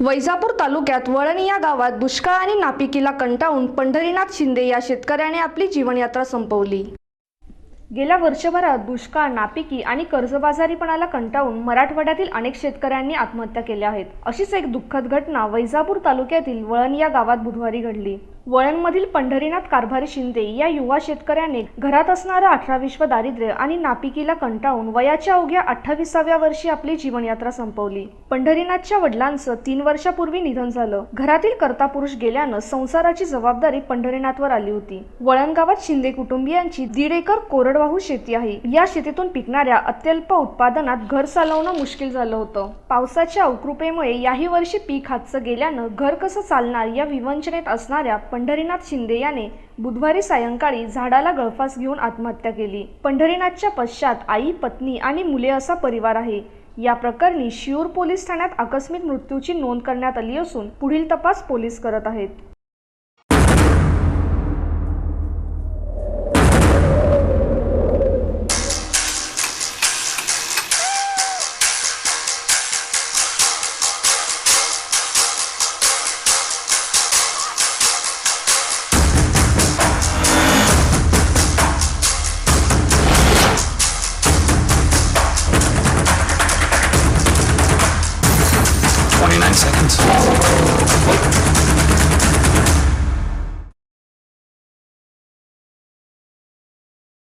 वैजापूर तालुक्यात वळणी या गावात दुष्काळ आणि नापिकीला कंटाळून पंढरीनाथ शिंदे या शेतकऱ्याने आपली जीवनयात्रा संपवली. गेल्या वर्षभरात दुष्काळ नापिकी आणि कर्जबाजारीपणाला कंटाळून मराठवाड्यातील अनेक शेतकऱ्यांनी आत्महत्या केल्या आहेत. अशीच एक दुःखद घटना वैजापूर तालुक्यातील वळण या गावात बुधवारी घडली. वळणमधील पंढरीनाथ कारभारी शिंदे या युवा शेतकऱ्याने घरात असणारं अठरा विश्व दारिद्र्य आणि नापिकीला कंटाळून वयाच्या अवघ्या अठ्ठावीसाव्या वर्षी आपली जीवनयात्रा संपवली. पंढरीनाथच्या वडिलांचं तीन वर्षापूर्वी निधन झालं. घरातील कर्ता पुरुष गेल्यानं संसाराची जबाबदारी पंढरीनाथवर आली होती. वळण गावात शिंदे कुटुंबियांची दीड एकर कोरडवाहू शेती आहे. या शेतीतून पिकणाऱ्या अत्यल्प उत्पादनात घर चालवणं मुश्किल झालं होतं. पावसाच्या अवकृपेमुळे याही वर्षी पीक हातचं गेल्यानं घर कसं चालणार या विवंचनेत असणाऱ्या पंढरीनाथ शिंदे याने बुधवारी सायंकाळी झाडाला गळफास घेऊन आत्महत्या केली. पंढरीनाथच्या पश्चात आई पत्नी आणि मुले असा परिवार आहे. या प्रकरणी शिऊर पोलीस ठाण्यात आकस्मिक मृत्यूची नोंद करण्यात आली असून पुढील तपास पोलीस करत आहेत. 29 seconds.